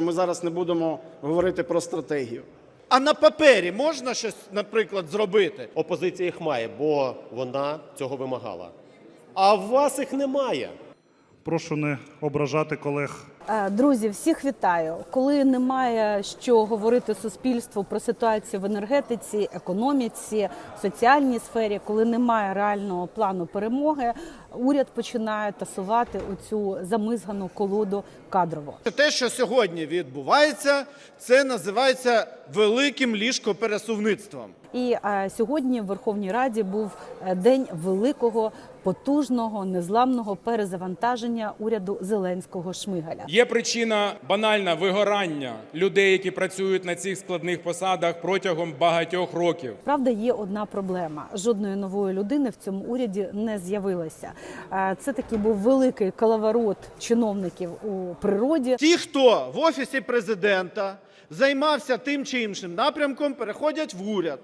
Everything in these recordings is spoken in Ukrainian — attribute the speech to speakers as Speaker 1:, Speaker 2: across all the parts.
Speaker 1: Ми зараз не будемо говорити про стратегію.
Speaker 2: А на папері можна щось, наприклад, зробити?
Speaker 3: Опозиція їх має, бо вона цього вимагала. А в вас їх немає.
Speaker 4: Прошу не ображати колег.
Speaker 5: Е, Друзі, всіх вітаю. Коли немає що говорити суспільству про ситуацію в енергетиці, економіці, соціальній сфері, коли немає реального плану перемоги, уряд починає тасувати оцю замизгану колоду кадрово.
Speaker 2: Те, що сьогодні відбувається, це називається великим ліжкопересувництвом.
Speaker 5: І е, сьогодні в Верховній Раді був е, день великого, потужного, незламного перезавантаження уряду Зеленського Шмигаля.
Speaker 6: Є причина банальна вигорання людей, які працюють на цих складних посадах протягом багатьох років.
Speaker 5: Правда, є одна проблема: жодної нової людини в цьому уряді не з'явилося. Е, Це такий був великий коловорот чиновників у природі.
Speaker 2: Ті, хто в офісі президента займався тим чи іншим напрямком, переходять в уряд.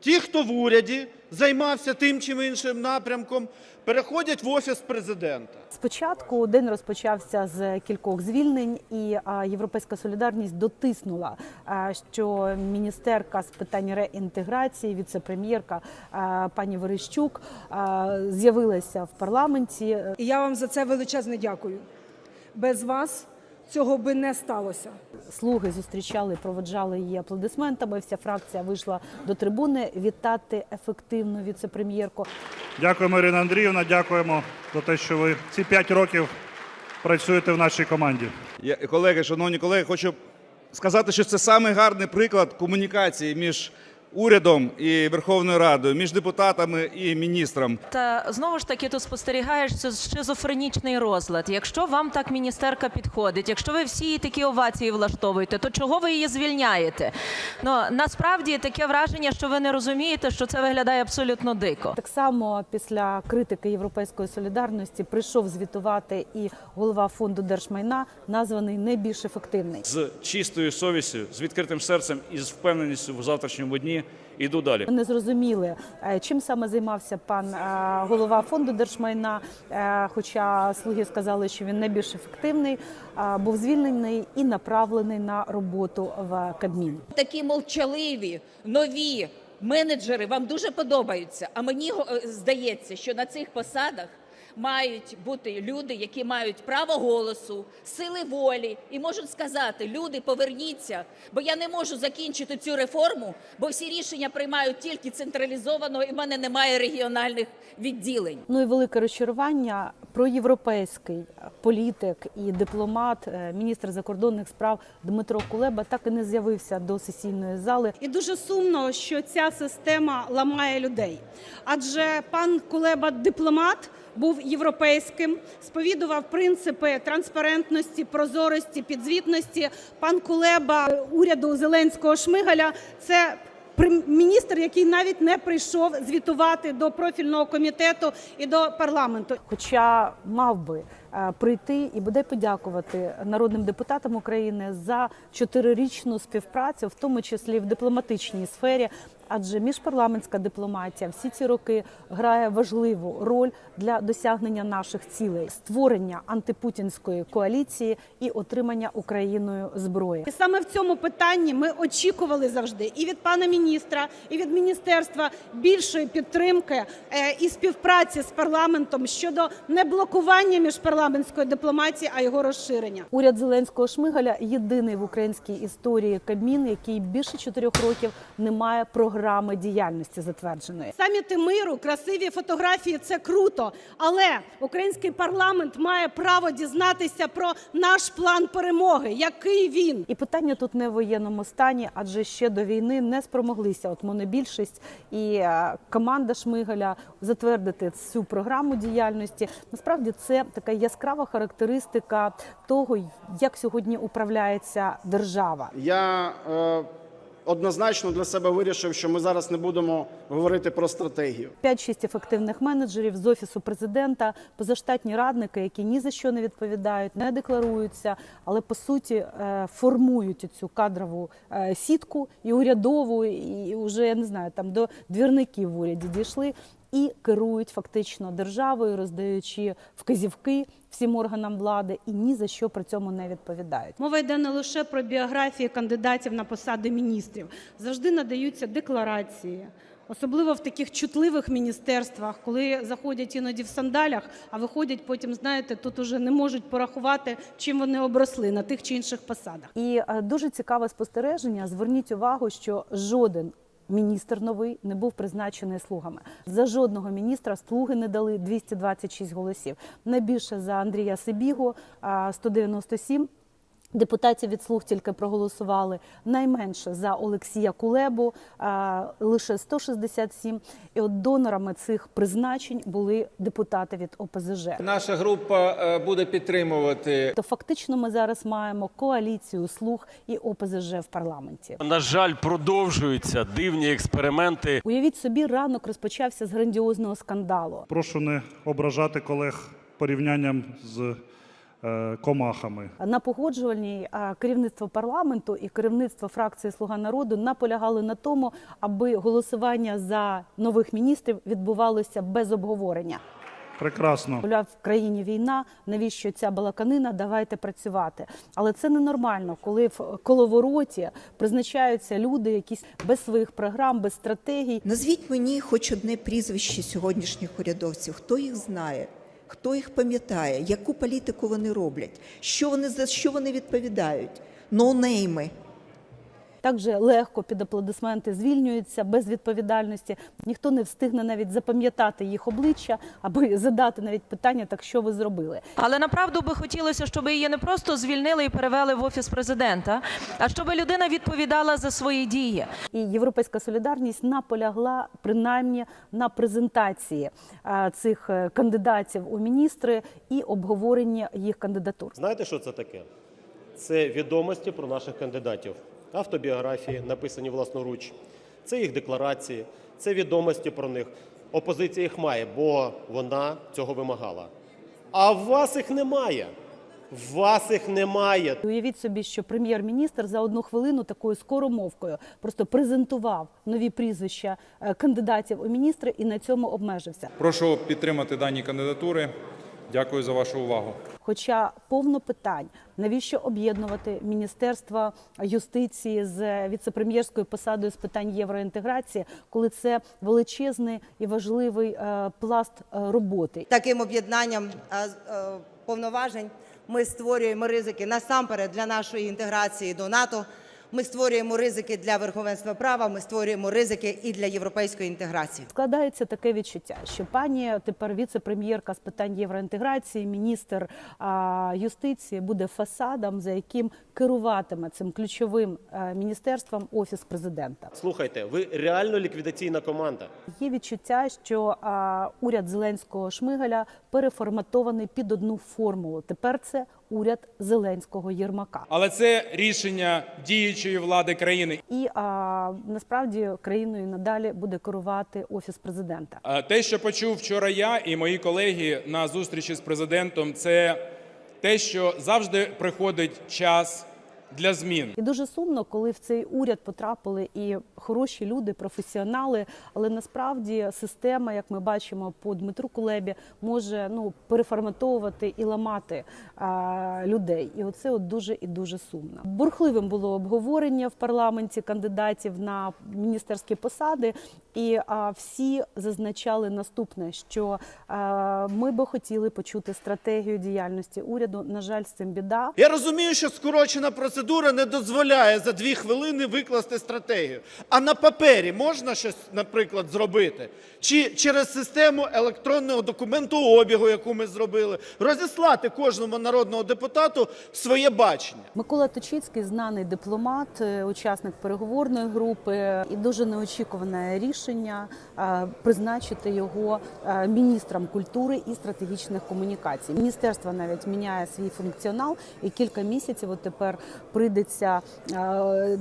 Speaker 2: Ті, хто в уряді займався тим чи іншим напрямком, переходять в офіс президента.
Speaker 5: Спочатку день розпочався з кількох звільнень, і Європейська солідарність дотиснула, що міністерка з питань реінтеграції, віце-прем'єрка пані Верещук з'явилася в парламенті.
Speaker 7: І я вам за це величезне дякую. Без вас цього би не сталося.
Speaker 5: Слуги зустрічали, проводжали її аплодисментами. Вся фракція вийшла до трибуни вітати ефективну віце-прем'єрку.
Speaker 4: Дякуємо, Ірина Андріївна. Дякуємо за те, що ви ці п'ять років працюєте в нашій команді.
Speaker 8: Я, колеги, шановні колеги, хочу сказати, що це самий гарний приклад комунікації між урядом і Верховною Радою, між депутатами і міністром.
Speaker 9: Та знову ж таки тут спостерігаєш це шизофренічний розлад. Якщо вам так міністерка підходить, якщо ви всі такі овації влаштовуєте, то чого ви її звільняєте? Ну насправді таке враження, що ви не розумієте, що це виглядає абсолютно дико.
Speaker 5: Так само після критики Європейської солідарності прийшов звітувати і голова фонду держмайна, названий найбільш ефективний.
Speaker 10: з чистою совістю, з відкритим серцем і з впевненістю в завтрашньому дні йду далі.
Speaker 5: Не зрозуміли, е, чим саме займався пан е, голова фонду держмайна. е, Хоча слуги сказали, що він найбільш ефективний, був звільнений і направлений на роботу в Кабмін.
Speaker 11: такі молчаливі, нові менеджери вам дуже подобаються. А мені здається, що на цих посадах мають бути люди, які мають право голосу, сили волі і можуть сказати: люди, поверніться, бо я не можу закінчити цю реформу, бо всі рішення приймають тільки централізовано, і в мене немає регіональних відділень.
Speaker 5: Ну і велике розчарування проєвропейський політик і дипломат, е, міністр закордонних справ Дмитро Кулеба так і не з'явився до сесійної зали.
Speaker 7: І дуже сумно, що ця система ламає людей. Адже пан Кулеба дипломат був європейським, сповідував принципи транспарентності, прозорості, підзвітності. Пан Кулеба уряду Зеленського Шмигаля це. Міністр, який навіть не прийшов звітувати до профільного комітету і до парламенту.
Speaker 5: Хоча мав би прийти і бодай подякувати народним депутатам України за чотирирічну співпрацю, в тому числі в дипломатичній сфері. Адже міжпарламентська дипломатія всі ці роки грає важливу роль для досягнення наших цілей: створення антипутінської коаліції і отримання Україною зброї.
Speaker 7: І саме в цьому питанні ми очікували завжди і від пана міністра, і від міністерства більшої підтримки е, і співпраці з парламентом щодо не блокування міжпарламентської дипломатії, а його розширення.
Speaker 5: Уряд Зеленського Шмигаля єдиний в українській історії Кабмін, який більше чотирьох років не має програми діяльності затвердженої.
Speaker 7: Саміти миру, красиві фотографії це круто. Але український парламент має право дізнатися про наш план перемоги. Який він?
Speaker 5: І питання тут не в воєнному стані, адже ще до війни не спромоглися от монобільшість і е, команда Шмигаля затвердити цю програму діяльності. Насправді це така яскрава характеристика того, як сьогодні управляється держава.
Speaker 1: Я е, однозначно для себе вирішив, що ми зараз не будемо говорити про стратегію.
Speaker 5: 5-6 ефективних менеджерів з офісу президента, позаштатні радники, які ні за що не відповідають, не декларуються, але по суті е, формують цю кадрову е, сітку і урядову, і вже я не знаю, там до двірників в уряді дійшли. І керують фактично державою, роздаючи вказівки всім органам влади, і ні за що при цьому не відповідають.
Speaker 7: Мова йде не лише про біографії кандидатів на посади міністрів. Завжди надаються декларації. Особливо в таких чутливих міністерствах, коли заходять іноді в сандалях, а виходять потім, знаєте, тут уже не можуть порахувати, чим вони обросли на тих чи інших посадах.
Speaker 5: І е, дуже цікаве спостереження. Зверніть увагу, що жоден. Міністр новий не був призначений слугами. За жодного міністра слуги не дали 226 голосів. Найбільше за Андрія Сибігу а, 197 Депутатів від слуг тільки проголосували найменше за Олексія Кулебу, а, лише 167. І от донорами цих призначень були депутати від ОПЗЖ.
Speaker 12: Наша група е, буде підтримувати.
Speaker 5: То фактично ми зараз маємо коаліцію слуг і ОПЗЖ в парламенті.
Speaker 13: На жаль, продовжуються дивні експерименти.
Speaker 5: Уявіть собі, ранок розпочався з грандіозного скандалу.
Speaker 4: Прошу не ображати колег порівнянням з комахами.
Speaker 5: На погоджувальній керівництво парламенту і керівництво фракції Слуга народу наполягали на тому, аби голосування за нових міністрів відбувалося без обговорення.
Speaker 4: Прекрасно.
Speaker 5: Мовляв, в країні війна, навіщо ця балаканина? Давайте працювати. Але це ненормально, коли в коловороті призначаються люди, якісь без своїх програм, без стратегій.
Speaker 14: Назвіть мені хоч одне прізвище сьогоднішніх урядовців. Хто їх знає? Хто їх пам'ятає? Яку політику вони роблять? Що вони за що вони відповідають? Ноунейми.
Speaker 5: Так же легко під аплодисменти звільнюються без відповідальності. Ніхто не встигне навіть запам'ятати їх обличчя, аби задати навіть питання, так що ви зробили.
Speaker 9: Але направду би хотілося, щоб її не просто звільнили і перевели в офіс президента, а щоб людина відповідала за свої дії.
Speaker 5: І Європейська солідарність наполягла принаймні на презентації цих е, кандидатів у міністри і обговорення їх кандидатур.
Speaker 3: Знаєте, що це таке? Це відомості про наших кандидатів, автобіографії, написані власноруч. Це їх декларації, це відомості про них. Опозиція їх має, бо вона цього вимагала. А в вас їх немає. В вас їх немає.
Speaker 5: Уявіть собі, що прем'єр-міністр за одну хвилину такою скоромовкою просто презентував нові прізвища е, кандидатів у міністри і на цьому обмежився.
Speaker 12: Прошу підтримати дані кандидатури. Дякую за вашу увагу.
Speaker 5: Хоча повно питань, навіщо об'єднувати Міністерство юстиції з віцепрем'єрською посадою з питань євроінтеграції, коли це величезний і важливий е, пласт е, роботи.
Speaker 15: Таким об'єднанням е, з- повноважень ми створюємо ризики насамперед для нашої інтеграції до НАТО. Ми створюємо ризики для верховенства права. Ми створюємо ризики і для європейської інтеграції.
Speaker 5: Складається таке відчуття, що пані тепер віце-прем'єрка з питань євроінтеграції, міністр а, юстиції буде фасадом, за яким керуватиме цим ключовим е, міністерством офіс президента.
Speaker 3: Слухайте, ви реально ліквідаційна команда.
Speaker 5: Є відчуття, що а, уряд Зеленського Шмигаля переформатований під одну формулу. Тепер це уряд Зеленського Єрмака.
Speaker 6: Але це рішення діючої влади країни.
Speaker 5: І а, насправді країною надалі буде керувати офіс президента.
Speaker 6: А Те, що почув вчора я і мої колеги на зустрічі з президентом, це те, що завжди приходить час для змін.
Speaker 5: І дуже сумно, коли в цей уряд потрапили і хороші люди, професіонали. Але насправді система, як ми бачимо по Дмитру Кулебі, може ну переформатовувати і ламати а, людей. І оце от дуже і дуже сумно. Бурхливим було обговорення в парламенті кандидатів на міністерські посади, і а, всі зазначали наступне, що а, ми би хотіли почути стратегію діяльності уряду. На жаль, з цим біда.
Speaker 2: Я розумію, що скорочена процедура не дозволяє за дві хвилини викласти стратегію. А на папері можна щось, наприклад, зробити? Чи через систему електронного документообігу, яку ми зробили, розіслати кожному народному депутату своє бачення?
Speaker 5: Микола Точицький знаний дипломат, е, учасник переговорної групи, і дуже неочікуване рішення призначити його е, міністром культури і стратегічних комунікацій. Міністерство навіть міняє свій функціонал, і кілька місяців от тепер прийдеться е,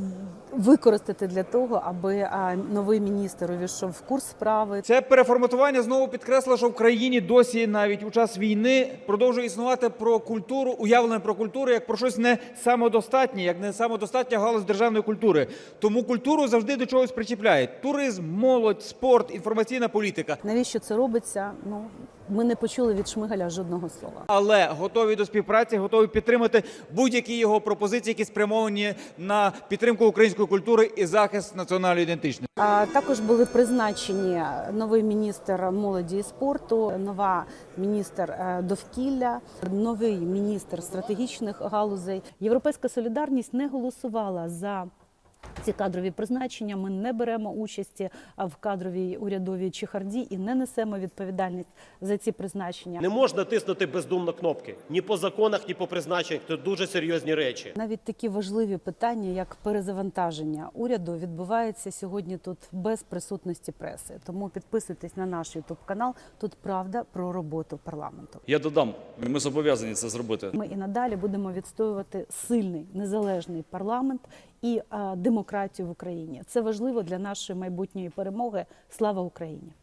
Speaker 5: використати для того, аби е, новий міністр увійшов в курс справи.
Speaker 16: Це переформатування знову підкреслило, що в країні досі навіть у час війни продовжує існувати про культуру, уявлення про культуру як про щось не самодостатнє, як не самодостатня галузь державної культури. Тому культуру завжди до чогось причіпляють: туризм, молодь, спорт, інформаційна політика.
Speaker 5: Навіщо це робиться? Ну ми не почули від Шмигаля жодного слова.
Speaker 16: Але готові до співпраці, готові підтримати будь-які його пропозиції, які спрямовані на підтримку української культури і захист національної ідентичності.
Speaker 5: А також були призначені новий міністр молоді і спорту, нова міністр е, довкілля, новий міністр стратегічних галузей. Європейська солідарність не голосувала за. Ці кадрові призначення ми не беремо участі а, в кадровій урядовій чехарді і не несемо відповідальність за ці призначення.
Speaker 3: Не можна тиснути бездумно кнопки ні по законах, ні по призначеннях. Це дуже серйозні речі.
Speaker 5: Навіть такі важливі питання, як перезавантаження уряду, відбуваються сьогодні тут без присутності преси. Тому підписуйтесь на наш ютуб канал. Тут правда про роботу парламенту.
Speaker 10: Я додам, ми зобов'язані це зробити.
Speaker 5: Ми і надалі будемо відстоювати сильний незалежний парламент і демократію в Україні. Це важливо для нашої майбутньої перемоги. Слава Україні!